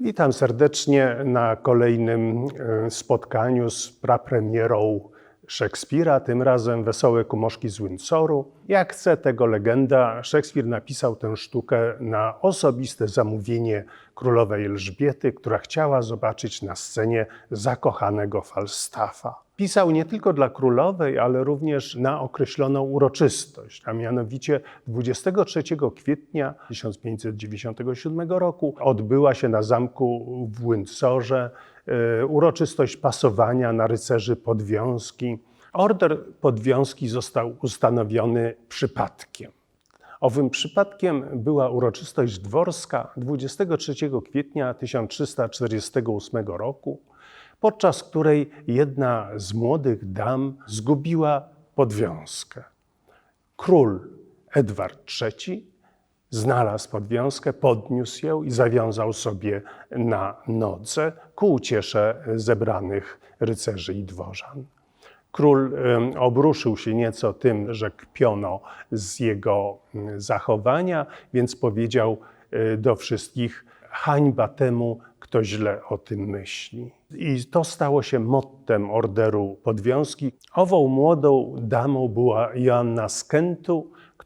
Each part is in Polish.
Witam serdecznie na kolejnym e, spotkaniu z prapremierą Szekspira, tym razem Wesołe Kumoszki z Windsoru. Jak chce tego legenda, Szekspir napisał tę sztukę na osobiste zamówienie królowej Elżbiety, która chciała zobaczyć na scenie zakochanego Falstaffa. Pisał nie tylko dla królowej, ale również na określoną uroczystość, a mianowicie 23 kwietnia 1597 roku odbyła się na zamku w Windsorze uroczystość pasowania na rycerzy podwiązki. Order podwiązki został ustanowiony przypadkiem. Owym przypadkiem była uroczystość dworska 23 kwietnia 1348 roku, podczas której jedna z młodych dam zgubiła podwiązkę. Król Edward III znalazł podwiązkę, podniósł ją i zawiązał sobie na nodze ku uciesze zebranych rycerzy i dworzan. Król obruszył się nieco tym, że kpiono z jego zachowania, więc powiedział e, do wszystkich: hańba temu, kto źle o tym myśli. I to stało się mottem orderu podwiązki. Ową młodą damą była Joanna z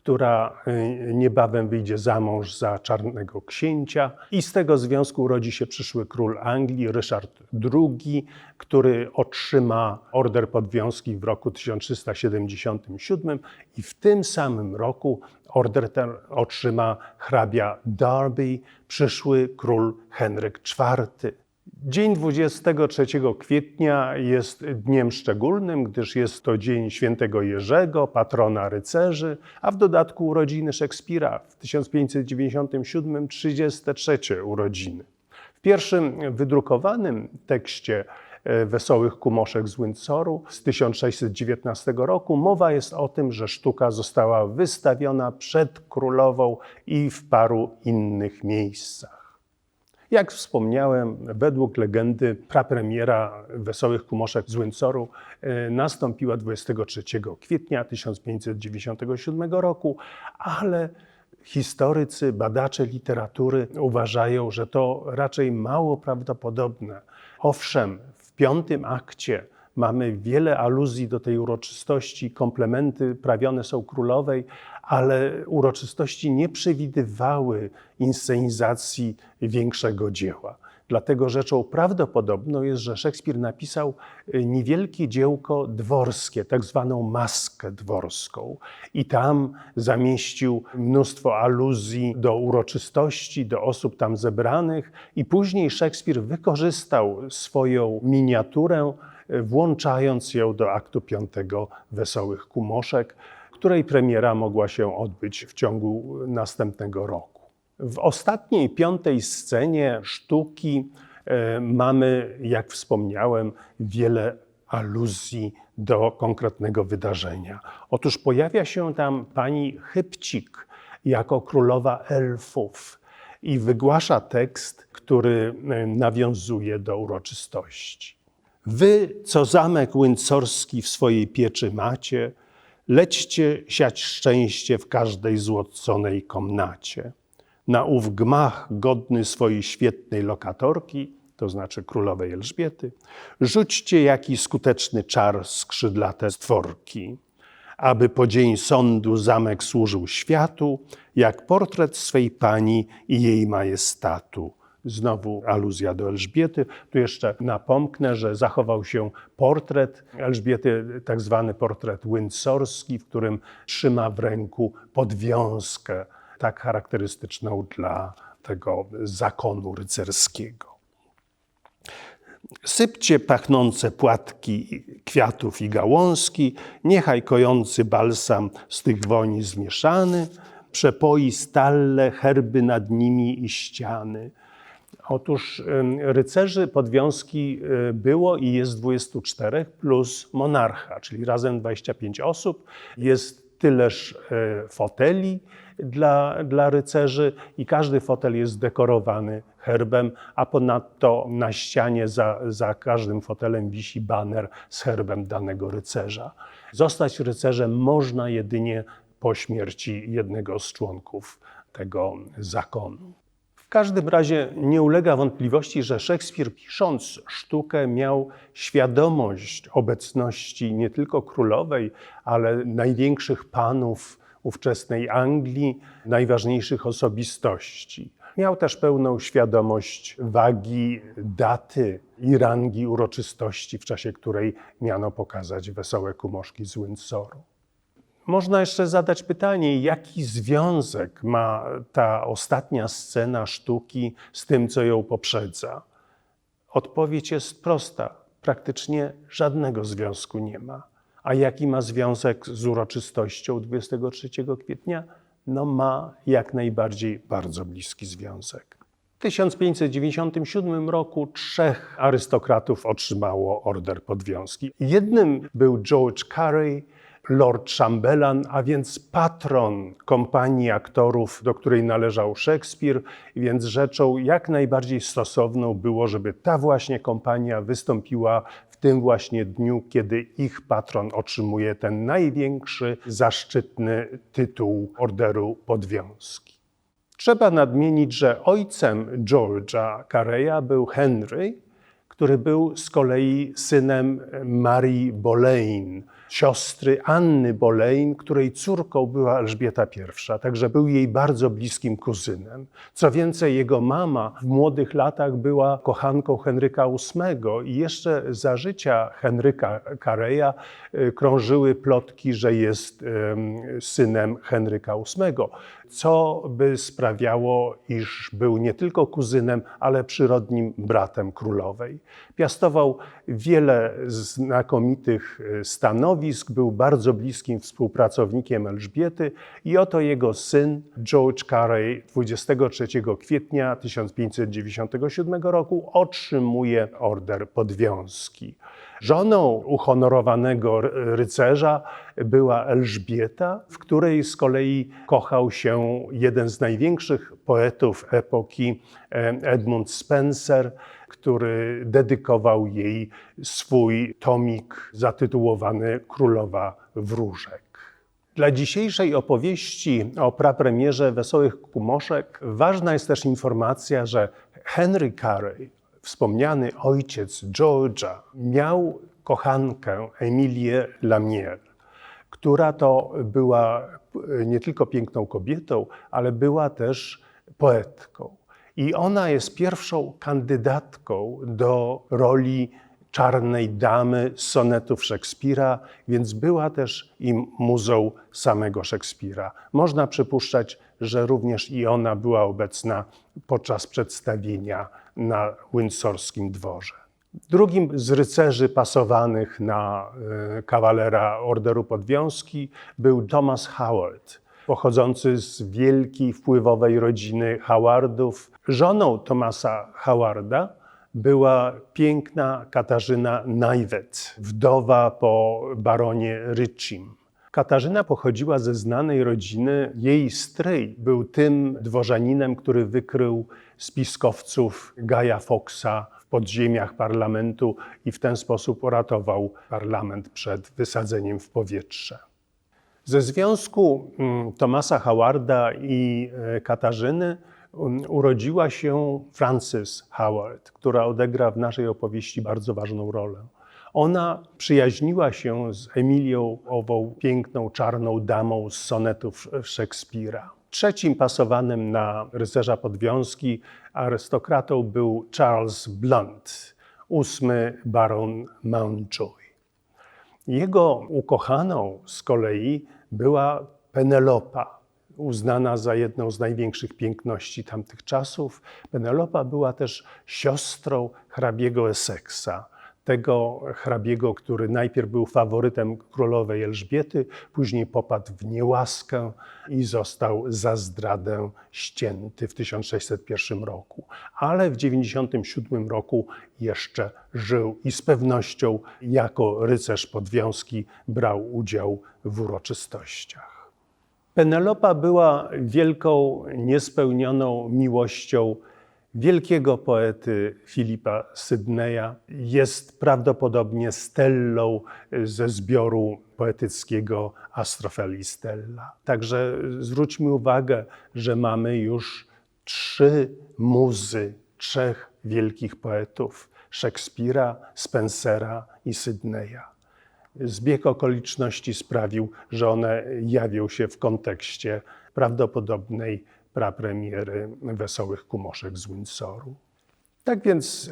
która y, niebawem wyjdzie za mąż za czarnego księcia i z tego związku urodzi się przyszły król Anglii, Ryszard II, który otrzyma order podwiązki w roku 1377 i w tym samym roku order ten otrzyma hrabia Derby, przyszły król Henryk IV. Dzień 23 kwietnia jest dniem szczególnym, gdyż jest to dzień świętego Jerzego, patrona rycerzy, a w dodatku urodziny Szekspira w 1597 33 urodziny. W pierwszym wydrukowanym tekście e, Wesołych Kumoszek z Windsoru z 1619 roku mowa jest o tym, że sztuka została wystawiona przed królową i w paru innych miejscach. Jak wspomniałem, według legendy prapremiera Wesołych Kumoszek z Windsoru e, nastąpiła 23 kwietnia 1597 roku, ale historycy, badacze literatury uważają, że to raczej mało prawdopodobne. Owszem, w piątym akcie mamy wiele aluzji do tej uroczystości, komplementy prawione są królowej, ale uroczystości nie przewidywały inscenizacji większego dzieła. Dlatego rzeczą prawdopodobną jest, że Szekspir napisał y, niewielkie dziełko dworskie, tak zwaną maskę dworską, i tam zamieścił mnóstwo aluzji do uroczystości, do osób tam zebranych, i później Szekspir wykorzystał swoją miniaturę, y, włączając ją do aktu piątego Wesołych Kumoszek, której premiera mogła się odbyć w ciągu następnego roku. W ostatniej, piątej scenie sztuki e, mamy, jak wspomniałem, wiele aluzji do konkretnego wydarzenia. Otóż pojawia się tam pani Chybcik jako królowa elfów i wygłasza tekst, który e, nawiązuje do uroczystości. Wy, co zamek windsorski w swojej pieczy macie, lećcie siać szczęście w każdej złoconej komnacie. Na ów gmach godny swojej świetnej lokatorki, to znaczy królowej Elżbiety, rzućcie jaki skuteczny czar skrzydlate stworki, aby po dzień sądu zamek służył światu, jak portret swej pani i jej majestatu Znowu aluzja do Elżbiety. Tu jeszcze napomknę, że zachował się portret Elżbiety, tak zwany portret windsorski, w którym trzyma w ręku podwiązkę, tak charakterystyczną dla tego zakonu rycerskiego. Sypcie pachnące płatki kwiatów i gałązki, niechaj kojący balsam z tych woni zmieszany, przepoi stalle herby nad nimi i ściany. Otóż rycerzy podwiązki y, było i jest 24 plus monarcha, czyli razem 25 osób. Jest tyleż e, foteli dla, dla rycerzy i każdy fotel jest dekorowany herbem, a ponadto na ścianie za, za każdym fotelem wisi baner z herbem danego rycerza. Zostać rycerzem można jedynie po śmierci jednego z członków tego zakonu. Każdym razie nie ulega wątpliwości, że Szekspir pisząc sztukę miał świadomość obecności nie tylko królowej, ale największych panów ówczesnej Anglii, najważniejszych osobistości. Miał też pełną świadomość wagi daty i rangi uroczystości, w czasie której miano pokazać wesołe kumoszki z Windsoru. Można jeszcze zadać pytanie, jaki związek ma ta ostatnia scena sztuki z tym, co ją poprzedza? Odpowiedź jest prosta: praktycznie żadnego związku nie ma. A jaki ma związek z uroczystością 23 kwietnia? No, ma jak najbardziej bardzo bliski związek. W 1597 roku trzech arystokratów otrzymało order podwiązki. Jednym był George Carey, Lord Chamberlain, a więc patron kompanii aktorów, do której należał Szekspir, więc rzeczą jak najbardziej stosowną było, żeby ta właśnie kompania wystąpiła w tym właśnie dniu, kiedy ich patron otrzymuje ten największy, zaszczytny tytuł Orderu Podwiązki. Trzeba nadmienić, że ojcem George'a Careya był Henry, który był z kolei synem Marii Boleyn, siostry Anny Boleyn, której córką była Elżbieta I, także był jej bardzo bliskim kuzynem. Co więcej, jego mama w młodych latach była kochanką Henryka VIII i jeszcze za życia Henryka Kareja y, krążyły plotki, że jest synem Henryka VIII, co by sprawiało, iż był nie tylko kuzynem, ale przyrodnim bratem królowej. Piastował wiele znakomitych y, stanowisk, był bardzo bliskim współpracownikiem Elżbiety i oto jego syn George Carey 23 kwietnia 1597 roku otrzymuje order podwiązki. Żoną uhonorowanego rycerza była Elżbieta, w której z kolei kochał się jeden z największych poetów epoki, Edmund Spencer, który dedykował jej swój tomik zatytułowany Królowa Wróżek. Dla dzisiejszej opowieści o prapremierze Wesołych Kumoszek ważna jest też informacja, że Henry Carey, wspomniany ojciec George'a, miał kochankę Emilię Lamier, która to była nie tylko piękną kobietą, ale była też poetką. I ona jest pierwszą kandydatką do roli czarnej damy z sonetów Szekspira, więc była też i muzą samego Szekspira. Można przypuszczać, że również i ona była obecna podczas przedstawienia na windsorskim dworze. Drugim z rycerzy pasowanych na e, kawalera Orderu Podwiązki był Thomas Howard, pochodzący z wielkiej, wpływowej rodziny Howardów. Żoną Thomasa Howarda była piękna Katarzyna Najwet, wdowa po baronie Rychim. Katarzyna pochodziła ze znanej rodziny. Jej stryj był tym dworzaninem, który wykrył spiskowców Gaja Foxa w podziemiach parlamentu i w ten sposób uratował parlament przed wysadzeniem w powietrze. Ze związku mm, Tomasa Howarda i e, Katarzyny um, urodziła się Frances Howard, która odegra w naszej opowieści bardzo ważną rolę. Ona przyjaźniła się z Emilią, ową piękną czarną damą z sonetów Szekspira. Trzecim pasowanym na rycerza podwiązki arystokratą był Charles Blunt, ósmy baron Mountjoy. Jego ukochaną z kolei była Penelopa, uznana za jedną z największych piękności tamtych czasów. Penelopa była też siostrą hrabiego Essexa tego hrabiego, który najpierw był faworytem królowej Elżbiety, później popadł w niełaskę i został za zdradę ścięty w 1601 roku. Ale w 97 roku jeszcze żył i z pewnością jako rycerz podwiązki brał udział w uroczystościach. Penelopa była wielką, niespełnioną miłością wielkiego poety Filipa Sydneya. Jest prawdopodobnie stellą ze zbioru poetyckiego Astrofelii Stella. Także zwróćmy uwagę, że mamy już trzy muzy trzech wielkich poetów Szekspira, Spencera i Sydneya. Zbieg okoliczności sprawił, że one jawią się w kontekście prawdopodobnej prapremiery Wesołych Kumoszek z Windsoru. Tak więc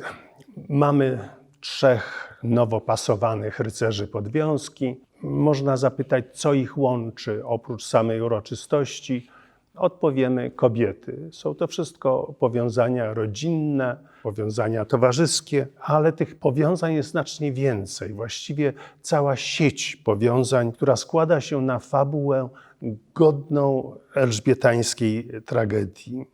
mamy trzech nowo pasowanych rycerzy podwiązki. Można zapytać, co ich łączy oprócz samej uroczystości. Odpowiemy kobiety. Są to wszystko powiązania rodzinne, powiązania towarzyskie, ale tych powiązań jest znacznie więcej. Właściwie cała sieć powiązań, która składa się na fabułę godną elżbietańskiej tragedii.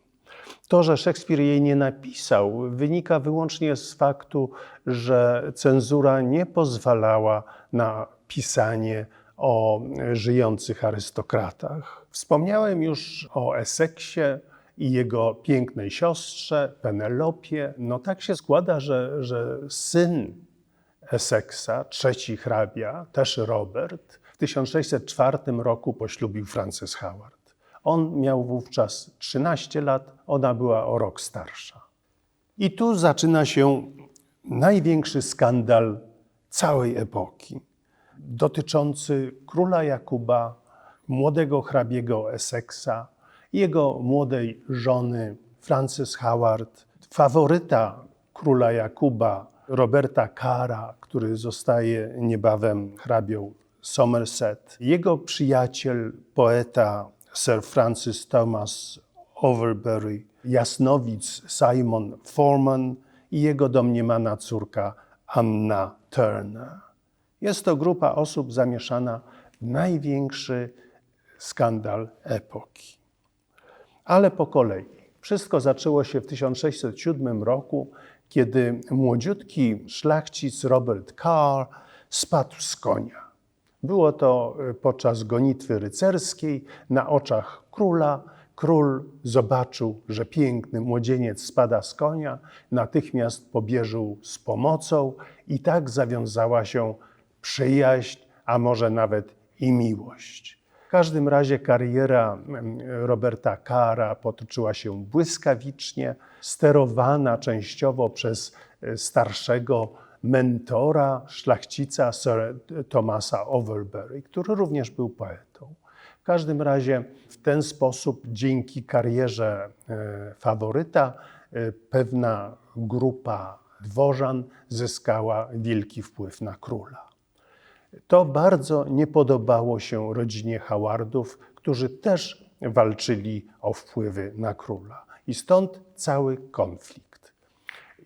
To, że Szekspir jej nie napisał, wynika wyłącznie z faktu, że cenzura nie pozwalała na pisanie o żyjących arystokratach. Wspomniałem już o Eseksie i jego pięknej siostrze, Penelopie. No tak się składa, że, że syn Esseksa, trzeci hrabia, też Robert, w 1604 roku poślubił Frances Howard. On miał wówczas 13 lat, ona była o rok starsza. I tu zaczyna się największy skandal całej epoki, dotyczący króla Jakuba, młodego hrabiego Essexa, jego młodej żony Frances Howard, faworyta króla Jakuba, Roberta Cara, który zostaje niebawem hrabią Somerset, jego przyjaciel, poeta Sir Francis Thomas Overbury, jasnowic Simon Forman i jego domniemana córka Anna Turner. Jest to grupa osób zamieszana w największy skandal epoki. Ale po kolei. Wszystko zaczęło się w 1607 roku, kiedy młodziutki szlachcic Robert Carr spadł z konia. Było to e, podczas gonitwy rycerskiej na oczach króla. Król zobaczył, że piękny młodzieniec spada z konia, natychmiast pobieżył z pomocą i tak zawiązała się przyjaźń, a może nawet i miłość. W każdym razie kariera Roberta Cara potoczyła się błyskawicznie, sterowana częściowo przez e, starszego mentora, szlachcica Sir Thomasa Overbury, który również był poetą. W każdym razie w ten sposób, dzięki karierze e, faworyta, e, pewna grupa dworzan zyskała wielki wpływ na króla. To bardzo nie podobało się rodzinie Howardów, którzy też walczyli o wpływy na króla. I stąd cały konflikt.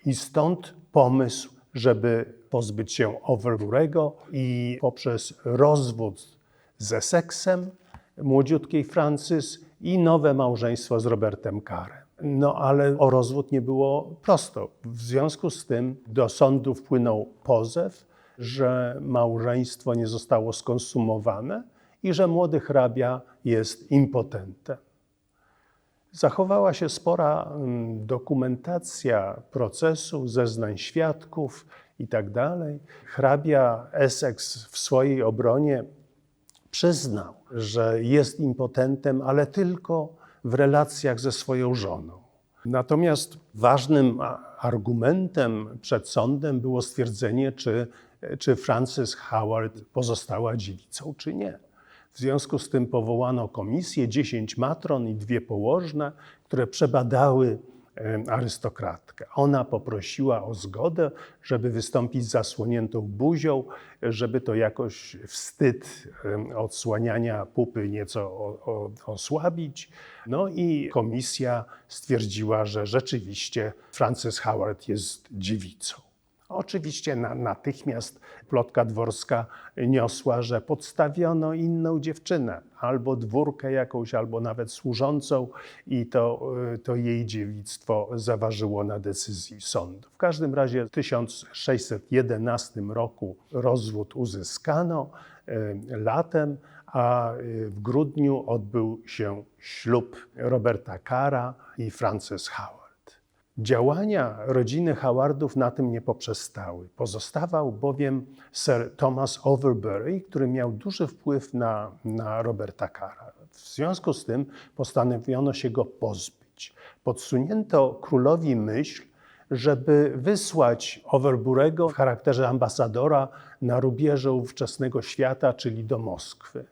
I stąd pomysł żeby pozbyć się Overbury'ego i poprzez rozwód z Essexem młodziutkiej Francis i nowe małżeństwo z Robertem Carem. No ale o rozwód nie było prosto. W związku z tym do sądu wpłynął pozew, że małżeństwo nie zostało skonsumowane i że młody hrabia jest impotentem. Zachowała się spora mm, dokumentacja procesu, zeznań świadków itd. Tak Hrabia Essex w swojej obronie przyznał, że jest impotentem, ale tylko w relacjach ze swoją żoną. Natomiast ważnym argumentem przed sądem było stwierdzenie, czy, czy Frances Howard pozostała dziewicą, czy nie. W związku z tym powołano komisję, 10 matron i dwie położne, które przebadały arystokratkę. Ona poprosiła o zgodę, żeby wystąpić z zasłoniętą buzią, żeby to jakoś wstyd odsłaniania pupy nieco osłabić. No i komisja stwierdziła, że rzeczywiście Frances Howard jest dziewicą. Oczywiście na, natychmiast plotka dworska niosła, że podstawiono inną dziewczynę, albo dwórkę jakąś, albo nawet służącą, i to, to jej dziewictwo zaważyło na decyzji sądu. W każdym razie w 1611 roku rozwód uzyskano e, latem, a e, w grudniu odbył się ślub Roberta Cara i Frances Howard. Działania rodziny Howardów na tym nie poprzestały. Pozostawał bowiem Sir Thomas Overbury, który miał duży wpływ na, na Roberta Cara. W związku z tym postanowiono się go pozbyć. Podsunięto królowi myśl, żeby wysłać Overburego w charakterze ambasadora na rubieże ówczesnego świata, czyli do Moskwy.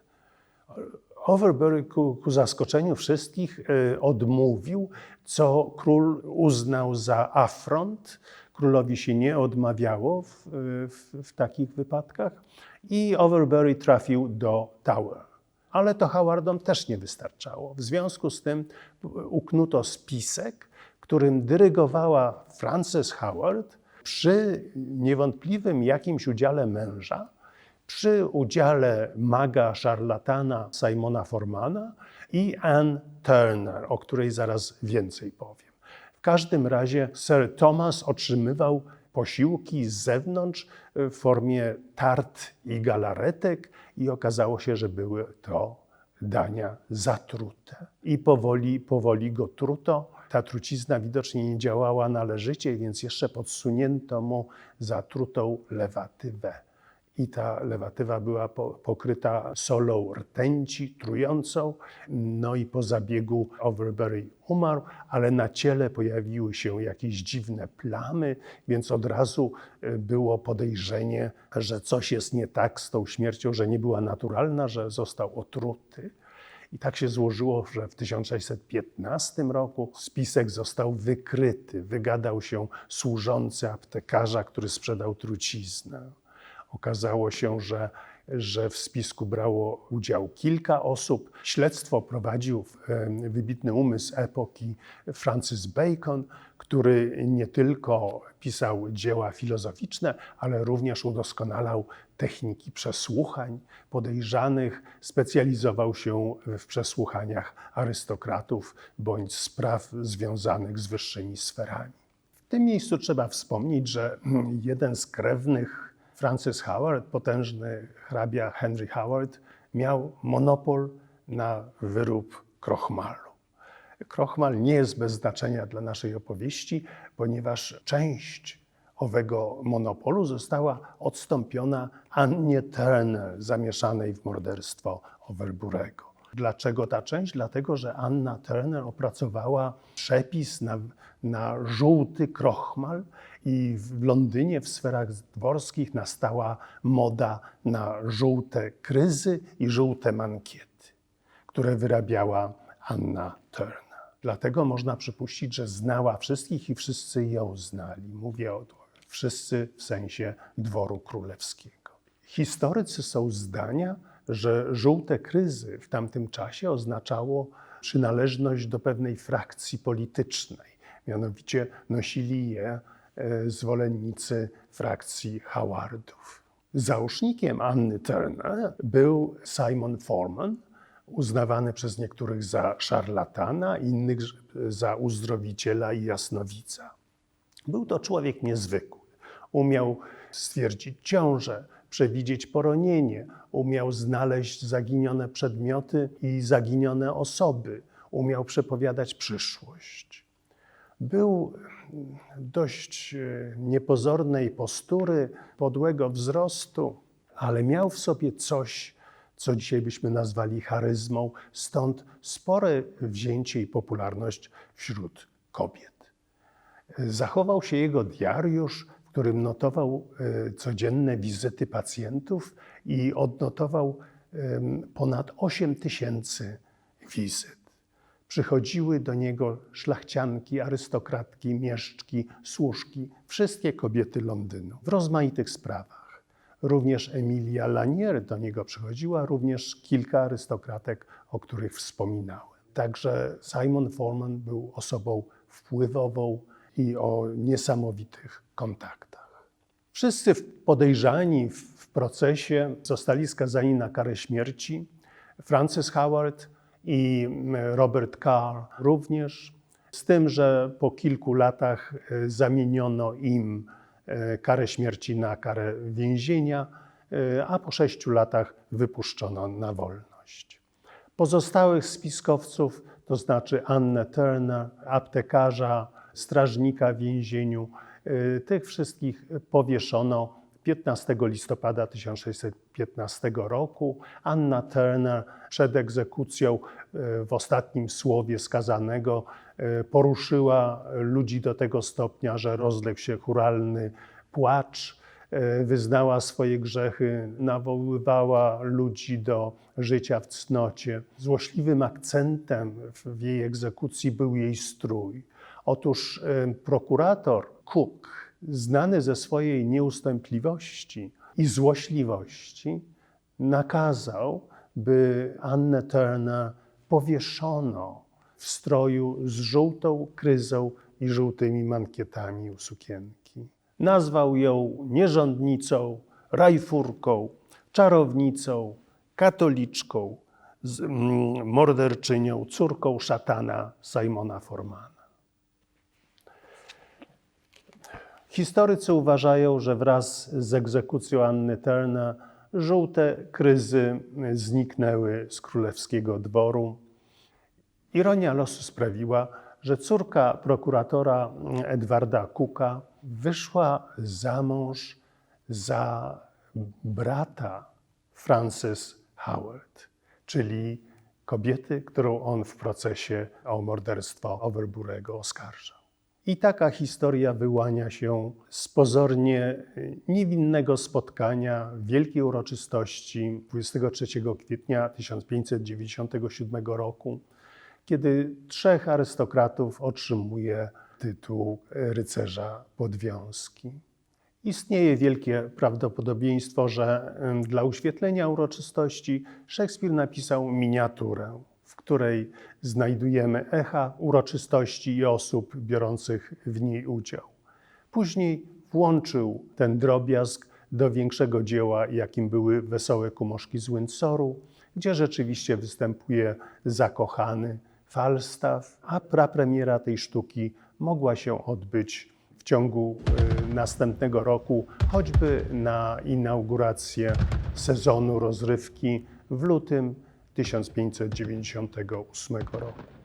Overbury ku, ku zaskoczeniu wszystkich y, odmówił, co król uznał za afront. Królowi się nie odmawiało w, w, w takich wypadkach i Overbury trafił do Tower. Ale to Howardom też nie wystarczało. W związku z tym uknuto spisek, którym dyrygowała Frances Howard przy niewątpliwym jakimś udziale męża, przy udziale maga, szarlatana Simona Formana i Anne Turner, o której zaraz więcej powiem. W każdym razie Sir Thomas otrzymywał posiłki z zewnątrz w formie tart i galaretek i okazało się, że były to dania zatrute. I powoli, powoli go truto. Ta trucizna widocznie nie działała należycie, więc jeszcze podsunięto mu zatrutą lewatywę i ta lewatywa była pokryta solą rtęci trującą. No i po zabiegu Overbury umarł, ale na ciele pojawiły się jakieś dziwne plamy, więc od razu e, było podejrzenie, że coś jest nie tak z tą śmiercią, że nie była naturalna, że został otruty. I tak się złożyło, że w 1615 roku spisek został wykryty. Wygadał się służący aptekarza, który sprzedał truciznę. Okazało się, że, że w spisku brało udział kilka osób. Śledztwo prowadził wybitny umysł epoki Francis Bacon, który nie tylko pisał dzieła filozoficzne, ale również udoskonalał techniki przesłuchań podejrzanych, specjalizował się w przesłuchaniach arystokratów bądź spraw związanych z wyższymi sferami. W tym miejscu trzeba wspomnieć, że jeden z krewnych Francis Howard, potężny hrabia Henry Howard, miał monopol na wyrób krochmalu. Krochmal nie jest bez znaczenia dla naszej opowieści, ponieważ część owego monopolu została odstąpiona Annie Turner, zamieszanej w morderstwo Overburego. Dlaczego ta część? Dlatego, że Anna Turner opracowała przepis na, na żółty krochmal i w Londynie w sferach dworskich nastała moda na żółte kryzy i żółte mankiety, które wyrabiała Anna Turner. Dlatego można przypuścić, że znała wszystkich i wszyscy ją znali. Mówię o wszyscy w sensie dworu królewskiego. Historycy są zdania, że żółte kryzy w tamtym czasie oznaczało przynależność do pewnej frakcji politycznej. Mianowicie nosili je e, zwolennicy frakcji Howardów. Załóżnikiem Anny Turner był Simon Forman, uznawany przez niektórych za szarlatana, innych za uzdrowiciela i jasnowica. Był to człowiek niezwykły. Umiał stwierdzić ciążę, przewidzieć poronienie, umiał znaleźć zaginione przedmioty i zaginione osoby, umiał przepowiadać przyszłość. Był dość e, niepozornej postury, podłego wzrostu, ale miał w sobie coś, co dzisiaj byśmy nazwali charyzmą, stąd spore wzięcie i popularność wśród kobiet. Zachował się jego diariusz, którym notował e, codzienne wizyty pacjentów i odnotował ponad 8 tysięcy wizyt. Przychodziły do niego szlachcianki, arystokratki, mieszczki, służki, wszystkie kobiety Londynu w rozmaitych sprawach. Również Emilia Lanier do niego przychodziła, również kilka arystokratek, o których wspominałem. Także Simon Forman był osobą wpływową i o niesamowitych kontaktach. Wszyscy podejrzani w procesie zostali skazani na karę śmierci. Francis Howard i Robert Carr również, z tym, że po kilku latach e, zamieniono im e, karę śmierci na karę więzienia, e, a po sześciu latach wypuszczono na wolność. Pozostałych spiskowców, to znaczy Annę Turner, aptekarza, strażnika w więzieniu, tych wszystkich powieszono 15 listopada 1615 roku Anna Turner przed egzekucją e, w ostatnim słowie skazanego e, poruszyła ludzi do tego stopnia, że rozległ się churalny płacz, e, wyznała swoje grzechy, nawoływała ludzi do życia w cnocie. Złośliwym akcentem w jej egzekucji był jej strój. Otóż prokurator Cook, znany ze swojej nieustępliwości i złośliwości, nakazał, by Annę Turner powieszono w stroju z żółtą kryzą i żółtymi mankietami u sukienki. Nazwał ją nierządnicą, rajfurką, czarownicą, katoliczką, mm, morderczynią, córką szatana Simona Formana. Historycy uważają, że wraz z egzekucją Anny Turner żółte kryzy zniknęły z królewskiego dworu. Ironia losu sprawiła, że córka prokuratora Edwarda Cooka wyszła za mąż za brata Frances Howard, czyli kobiety, którą on w procesie o morderstwo Overburego oskarżał. I taka historia wyłania się z pozornie niewinnego spotkania wielkiej uroczystości 23 kwietnia 1597 roku, kiedy trzech arystokratów otrzymuje tytuł rycerza podwiązki. Istnieje wielkie prawdopodobieństwo, że dla uświetlenia uroczystości Szekspir napisał miniaturę, w której znajdujemy echa uroczystości i osób biorących w niej udział. Później włączył ten drobiazg do większego dzieła, jakim były Wesołe Kumoszki z Windsoru, gdzie rzeczywiście występuje zakochany Falstaff, a prapremiera tej sztuki mogła się odbyć w ciągu y, następnego roku, choćby na inaugurację sezonu rozrywki w lutym 1598 roku.